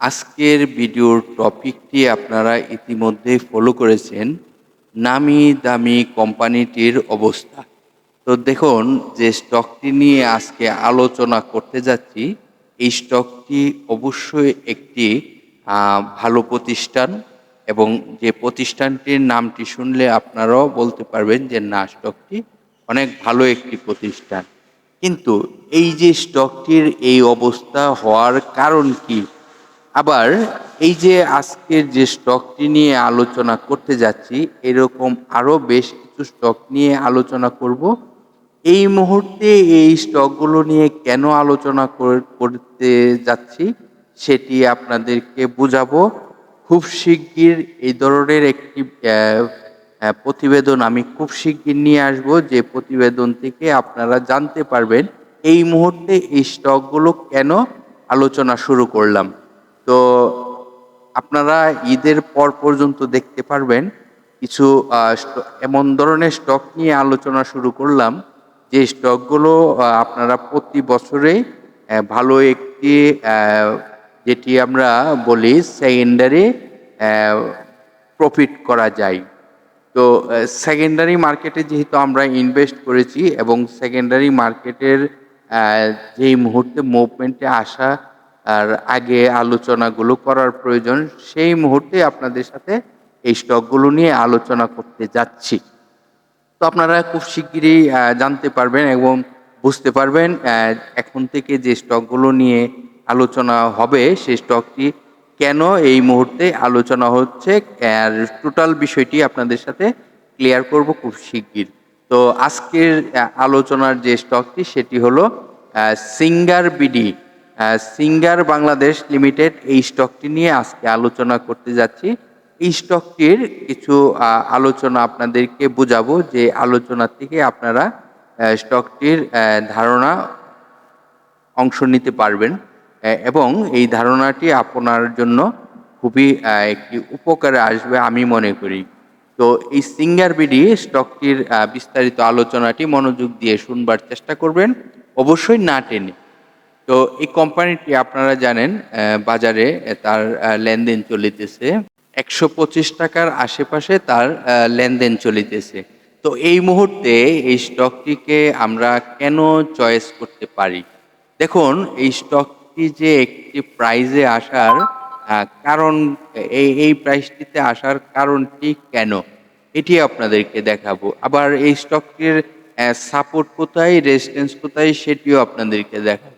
আজকের ভিডিওর টপিকটি আপনারা ইতিমধ্যে ফলো করেছেন। নামি দামি কোম্পানিটির অবস্থা। তো দেখুন, যে স্টকটি নিয়ে আজকে আলোচনা করতে যাচ্ছি, এই স্টকটি অবশ্যই একটি ভালো প্রতিষ্ঠান এবং যে প্রতিষ্ঠানটির নামটি শুনলে আপনারাও বলতে পারবেন যে, না স্টকটি অনেক ভালো একটি প্রতিষ্ঠান। কিন্তু এই যে স্টকটির এই অবস্থা হওয়ার কারণ কি? আবার এই যে আজকের যে স্টকটি নিয়ে আলোচনা করতে যাচ্ছি, এরকম আরও বেশ কিছু স্টক নিয়ে আলোচনা করব। এই মুহূর্তে এই স্টকগুলো নিয়ে কেন আলোচনা কর- করতে যাচ্ছি, সেটি আপনাদেরকে বোঝাবো। খুব শিগগির এই ধরনের একটি প্রতিবেদন আমি খুব শিগগির নিয়ে আসব, যে প্রতিবেদন থেকে আপনারা জানতে পারবেন এই মুহূর্তে এই স্টকগুলো কেন আলোচনা শুরু করলাম। তো আপনারা ঈদের পর পর্যন্ত দেখতে পারবেন কিছু এমন ধরনের স্টক নিয়ে আলোচনা শুরু করলাম, যে স্টকগুলো আপনারা প্রতি বছরেই ভালো একটি যেটি আমরা বলি সেকেন্ডারি প্রফিট করা যায়। তো সেকেন্ডারি মার্কেটে যেহেতু আমরা ইনভেস্ট করেছি এবং সেকেন্ডারি মার্কেটের যেই মুহূর্তে মুভমেন্টে আসা আর আগে আলোচনাগুলো করার প্রয়োজন, সেই মুহূর্তে আপনাদের সাথে এই স্টকগুলো নিয়ে আলোচনা করতে যাচ্ছি। তো আপনারা খুব শিগগিরই জানতে পারবেন এবং বুঝতে পারবেন এখন থেকে যে স্টকগুলো নিয়ে আলোচনা হবে সেই স্টকটি কেন এই মুহূর্তে আলোচনা হচ্ছে, আর টোটাল বিষয়টি আপনাদের সাথে ক্লিয়ার করব খুব শিগগির। তো আজকের আলোচনার যে স্টকটি, সেটি হলো Singer BD. Singer Bangladesh limited এই স্টকটি নিয়ে আজকে আলোচনা করতে যাচ্ছি। এই স্টকটির কিছু আলোচনা আপনাদেরকে বোঝাবো যে আলোচনা থেকে আপনারা স্টকটির ধারণা অংশ নিতে পারবেন এবং এই ধারণাটি আপনার জন্য খুবই একটি উপকারে আসবে আমি মনে করি। তো এই সিঙ্গার বিডি স্টকটির বিস্তারিত আলোচনাটি মনোযোগ দিয়ে শুনবার চেষ্টা করবেন। অবশ্যই না টেনে তো এই কোম্পানিটি আপনারা জানেন বাজারে তার লেনদেন চলিতেছে। একশো পঁচিশ টাকার আশেপাশে তার লেনদেন চলিতেছে। তো এই মুহূর্তে এই স্টকটিকে আমরা কেন চয়েস করতে পারি? দেখুন, এই স্টকটি যে একটি প্রাইজে আসার কারণ, এই এই প্রাইসটিতে আসার কারণটি কেন? এটি আপনাদেরকে দেখাবো। আবার এই স্টকটির সাপোর্ট কোথায়, রেজিস্ট্যান্স কোথায়, সেটিও আপনাদেরকে দেখাবো।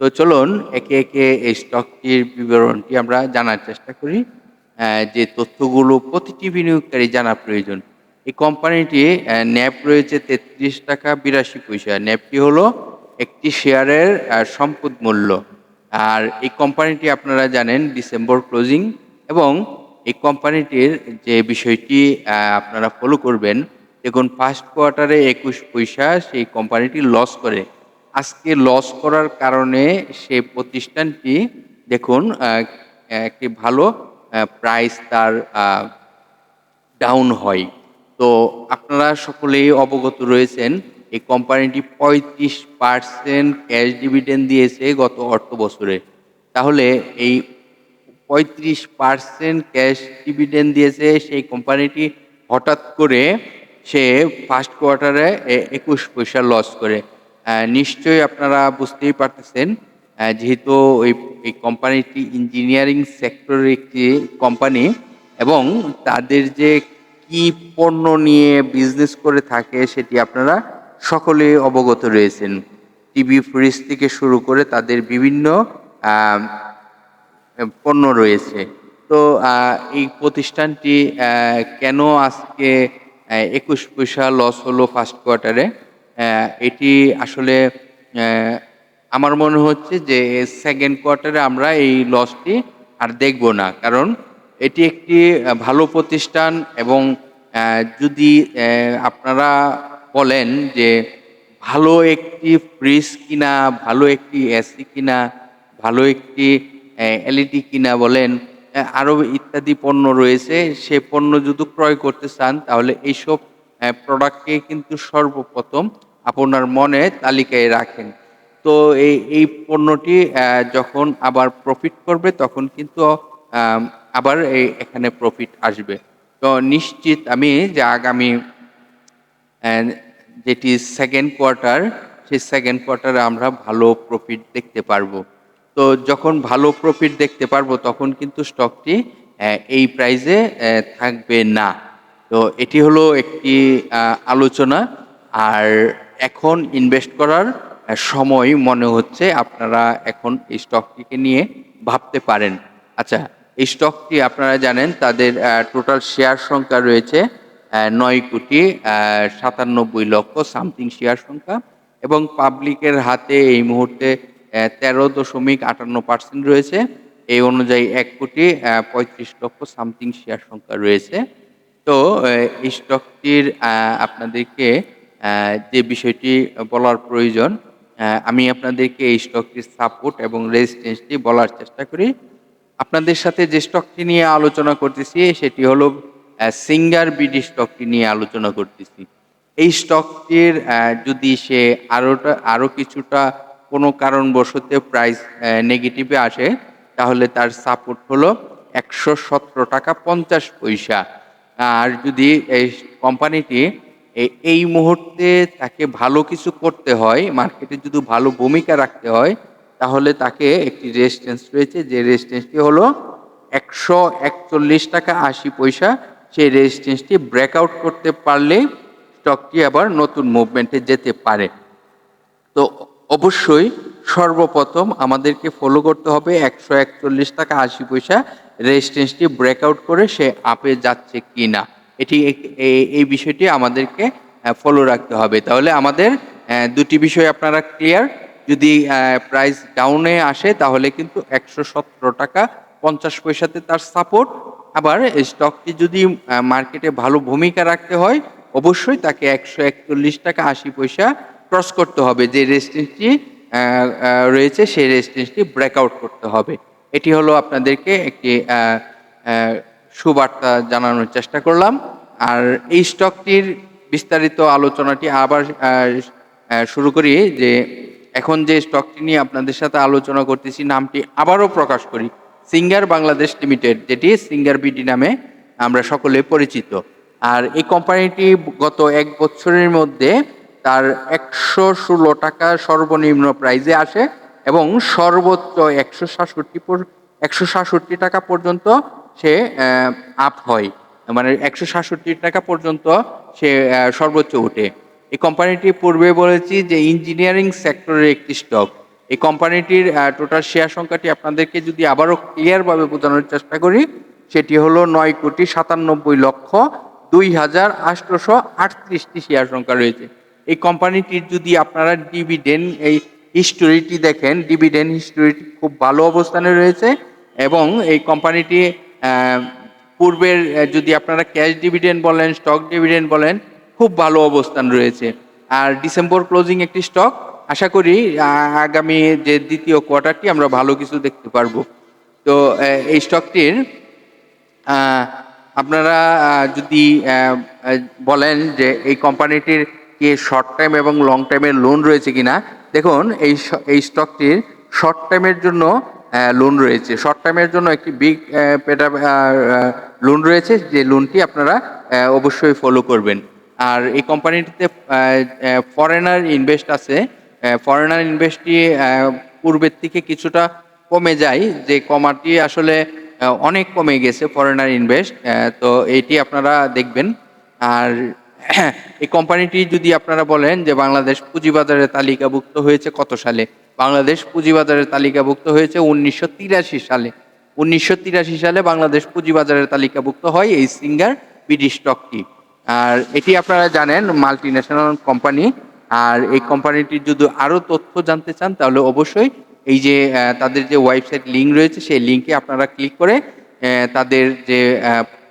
তো চলুন একে একে এই স্টকটির বিবরণটি আমরা জানার চেষ্টা করি। যে তথ্যগুলো প্রতিটি বিনিয়োগকারী জানা প্রয়োজন। এই কোম্পানিটি ন্যাপ রয়েছে তেত্রিশ টাকা বিরাশি পয়সা। ন্যাপটি হলো একটি শেয়ারের সম্পদ মূল্য। আর এই কোম্পানিটি আপনারা জানেন ডিসেম্বর ক্লোজিং এবং এই কোম্পানিটির যে বিষয়টি আপনারা ফলো করবেন, দেখুন ফার্স্ট কোয়ার্টারে একুশ পয়সা সেই কোম্পানিটি লস করে। আজকে লস করার কারণে সেই প্রতিষ্ঠানটি দেখুন একটি ভালো প্রাইস তার ডাউন হয়। তো আপনারা সকলেই অবগত রয়েছেন, এই কোম্পানিটি পঁয়ত্রিশ পার্সেন্ট ক্যাশ ডিভিডেন্ড দিয়েছে গত অর্থ বছরে। তাহলে এই পঁয়ত্রিশ পার্সেন্ট ক্যাশ ডিভিডেন্ড দিয়েছে সেই কোম্পানিটি হঠাৎ করে সে ফার্স্ট কোয়ার্টারে একুশ পয়সা লস করে। নিশ্চয়ই আপনারা বুঝতেই পারতেছেন যেহেতু ওই, এই কোম্পানিটি ইঞ্জিনিয়ারিং সেক্টরের একটি কোম্পানি এবং তাদের যে কি পণ্য নিয়ে বিজনেস করে থাকে সেটি আপনারা সকলে অবগত রয়েছেন। টিভি ফ্রিজ থেকে শুরু করে তাদের বিভিন্ন পণ্য রয়েছে। তো এই প্রতিষ্ঠানটি কেন আজকে একুশ পয়সা লস হলো ফার্স্ট কোয়ার্টারে এটি আসলে আমার মনে হচ্ছে যে সেকেন্ড কোয়ার্টারে আমরা এই লসটি আর দেখব না। কারণ এটি একটি ভালো প্রতিষ্ঠান এবং যদি আপনারা বলেন যে ভালো একটি ফ্রিজ কিনা, ভালো একটি এসি কিনা, ভালো একটি এলইডি কিনা বলেন আরও ইত্যাদি পণ্য রয়েছে, সে পণ্য যদি ক্রয় করতে চান, তাহলে এইসব প্রোডাক্টকে কিন্তু সর্বপ্রথম আপনার মনে তালিকায় রাখেন। তো এই এই পণ্যটি যখন আবার প্রফিট করবে, তখন কিন্তু আবার এই, এখানে প্রফিট আসবে। তো নিশ্চিত আমি যে আগামী যেটি সেকেন্ড কোয়ার্টার সেই সেকেন্ড কোয়ার্টারে আমরা ভালো প্রফিট দেখতে পারব। তো যখন ভালো প্রফিট দেখতে পারব, তখন কিন্তু স্টকটি এই প্রাইজে থাকবে না। তো এটি হলো একটি আলোচনা। আর এখন ইনভেস্ট করার সময় মনে হচ্ছে আপনারা এখন এই স্টকটিকে নিয়ে ভাবতে পারেন। আচ্ছা এই স্টকটি আপনারা জানেন তাদের টোটাল শেয়ার সংখ্যা রয়েছে নয় কোটি সাতানব্বই লক্ষ সামথিং শেয়ার সংখ্যা। এবং পাবলিকের হাতে এই মুহূর্তে তেরো দশমিক আটান্ন পার্সেন্ট রয়েছে। এই অনুযায়ী এক কোটি পঁয়ত্রিশ লক্ষ সামথিং শেয়ার সংখ্যা রয়েছে। তো এই স্টকটির আপনাদেরকে যে বিষয়টি বলার প্রয়োজন আমি আপনাদেরকে এই স্টকটির সাপোর্ট এবং রেজিস্ট্যান্সটি বলার চেষ্টা করি। আপনাদের সাথে যে স্টকটি নিয়ে আলোচনা করতেছি, সেটি হলো সিঙ্গার বিডি স্টকটি নিয়ে আলোচনা করতেছি। এই স্টকটির যদি সে আরোটা আরও কিছুটা কোনো কারণবশত প্রাইস নেগেটিভে আসে, তাহলে তার সাপোর্ট হলো একশো সতেরো টাকা পঞ্চাশ পয়সা। আর যদি এই কোম্পানিটি এই মুহূর্তে তাকে ভালো কিছু করতে হয়, মার্কেটে যদি ভালো ভূমিকা রাখতে হয়, তাহলে তাকে একটি রেজিস্ট্যান্স রয়েছে। যে রেজিস্ট্যান্সটি হলো একশো একচল্লিশ টাকা আশি পয়সা। সেই রেজিস্ট্যান্সটি ব্রেকআউট করতে পারলে স্টকটি আবার নতুন মুভমেন্টে যেতে পারে। তো অবশ্যই সর্বপ্রথম আমাদেরকে ফলো করতে হবে একশো একচল্লিশ টাকা আশি পয়সা রেজিস্ট্যান্সটি ব্রেকআউট করে সে আপে যাচ্ছে কি না এটি এই- বিষয়টি আমাদেরকে ফলো রাখতে হবে। তাহলে আমাদের দুটি বিষয় আপনারা ক্লিয়ার যদি প্রাইস ডাউনে আসে, তাহলে কিন্তু একশো সতেরো টাকা পঞ্চাশ পয়সাতে তার সাপোর্ট আবার স্টকটি যদি মার্কেটে ভালো ভূমিকা রাখতে হয়, অবশ্যই তাকে একশো একচল্লিশ টাকা আশি পয়সা ক্রস করতে হবে। যে রেজিস্ট্যান্সটি রয়েছে, সেই রেজিস্ট্যান্সটি ব্রেকআউট করতে হবে। এটি হলো আপনাদেরকে একটি সুবার্তা জানানোর চেষ্টা করলাম। আর এই স্টকটির বিস্তারিত আলোচনাটি আবার শুরু করি যে এখন যে স্টকটি নিয়ে আপনাদের সাথে আলোচনা করতেছি, নামটি আবারও প্রকাশ করি। সিঙ্গার বাংলাদেশ লিমিটেড, যেটি সিঙ্গার বিডি নামে আমরা সকলে পরিচিত। আর এই কোম্পানিটি গত এক বছরের মধ্যে তার একশো ষোলো টাকা সর্বনিম্ন প্রাইজে আসে এবং সর্বোচ্চ একশো সাতষট্টি একশো সাতষট্টি টাকা পর্যন্ত সে আপ হয়। মানে একশো সাতষট্টি টাকা পর্যন্ত সে সর্বোচ্চ ওঠে। এই কোম্পানিটি পূর্বে বলেছি যে ইঞ্জিনিয়ারিং সেক্টরের একটি স্টক এই কোম্পানিটির টোটাল শেয়ার সংখ্যাটি আপনাদেরকে যদি আবারও ক্লিয়ারভাবে বোঝানোর চেষ্টা করি, সেটি হলো নয় কোটি সাতানব্বই লক্ষ দুই হাজার আটশোশো আটত্রিশটি শেয়ার সংখ্যা রয়েছে। এই কোম্পানিটির যদি আপনারা ডিভিডেন্ড এই হিস্টোরিটি দেখেন ডিভিডেন্ড হিস্টোরিটি খুব ভালো অবস্থানে রয়েছে এবং এই কোম্পানিটি পূর্বের যদি আপনারা ক্যাশ ডিভিডেন্ড বলেন স্টক ডিভিডেন্ড বলেন, খুব ভালো অবস্থান রয়েছে। আর ডিসেম্বর ক্লোজিং একটি স্টক আশা করি আগামী যে দ্বিতীয় কোয়ার্টারটি আমরা ভালো কিছু দেখতে পারব। তো এই স্টকটির আপনারা যদি বলেন যে এই কোম্পানিটির কি শর্ট টাইম এবং লং টাইমের লোন রয়েছে কিনা? দেখুন, এই এই স্টকটির শর্ট টাইমের জন্য লোন রয়েছে। শর্ট টাইমের জন্য একটি বিগ পেটা লোন রয়েছে, যে লোনটি আপনারা অবশ্যই ফলো করবেন। আর এই কোম্পানিটিতে ফরেনার ইনভেস্ট আছে। ফরেনার ইনভেস্টটি পূর্বের থেকে কিছুটা কমে যায়। যে কমাটি আসলে অনেক কমে গেছে ফরেনার ইনভেস্ট তো এইটি আপনারা দেখবেন। আর এই কোম্পানিটি যদি আপনারা বলেন যে বাংলাদেশ পুঁজিবাজারে তালিকাভুক্ত হয়েছে কত সালে? বাংলাদেশ পুঁজিবাজারের তালিকাভুক্ত হয়েছে উনিশশো তিরাশি সালে। উনিশশো তিরাশি সালে বাংলাদেশ পুঁজিবাজারের তালিকাভুক্ত হয় এই সিঙ্গার বিডি স্টকটি আর এটি আপনারা জানেন মাল্টি ন্যাশনাল কোম্পানি আর এই কোম্পানিটির যদি আরও তথ্য জানতে চান, তাহলে অবশ্যই এই যে তাদের যে ওয়েবসাইট লিঙ্ক রয়েছে, সেই লিঙ্কে আপনারা ক্লিক করে তাদের যে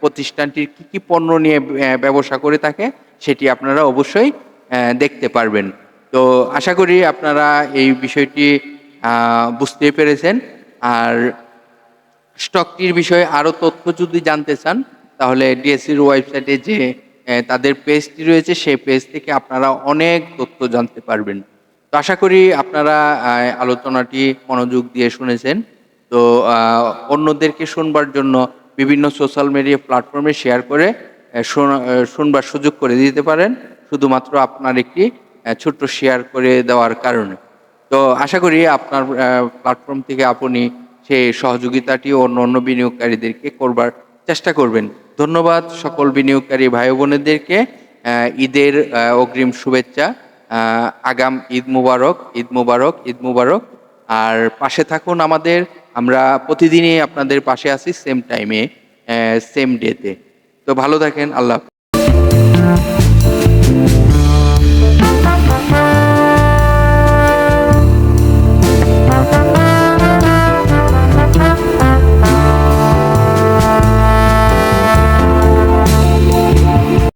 প্রতিষ্ঠানটির কি কি পণ্য নিয়ে ব্যবসা করে থাকে সেটি আপনারা অবশ্যই দেখতে পারবেন। তো আশা করি আপনারা এই বিষয়টি বুঝতে পেরেছেন। আর স্টকটির বিষয়ে আরও তথ্য যদি জানতে চান, তাহলে ডিএসসির ওয়েবসাইটে যে তাদের পেজটি রয়েছে, সেই পেজ থেকে আপনারা অনেক তথ্য জানতে পারবেন। তো আশা করি আপনারা আলোচনাটি মনোযোগ দিয়ে শুনেছেন। তো অন্যদেরকে শুনবার জন্য বিভিন্ন সোশ্যাল মিডিয়া প্ল্যাটফর্মে শেয়ার করে শুনবার সুযোগ করে দিতে পারেন। শুধুমাত্র আপনার একটি ছোট্ট শেয়ার করে দেওয়ার কারণে। তো আশা করি আপনার প্ল্যাটফর্ম থেকে আপনি সেই সহযোগিতাটি অন্য অন্য বিনিয়োগকারীদেরকে করবার চেষ্টা করবেন। ধন্যবাদ সকল বিনিয়োগকারী ভাই বোনেদেরকে। ঈদের অগ্রিম শুভেচ্ছা। আগাম ঈদ মুবারক ঈদ মুবারক ঈদ মুবারক। আর পাশে থাকুন আমাদের আমরা প্রতিদিনই আপনাদের পাশে আছি সেম টাইমে সেম ডেতে তো ভালো থাকেন আল্লাহ।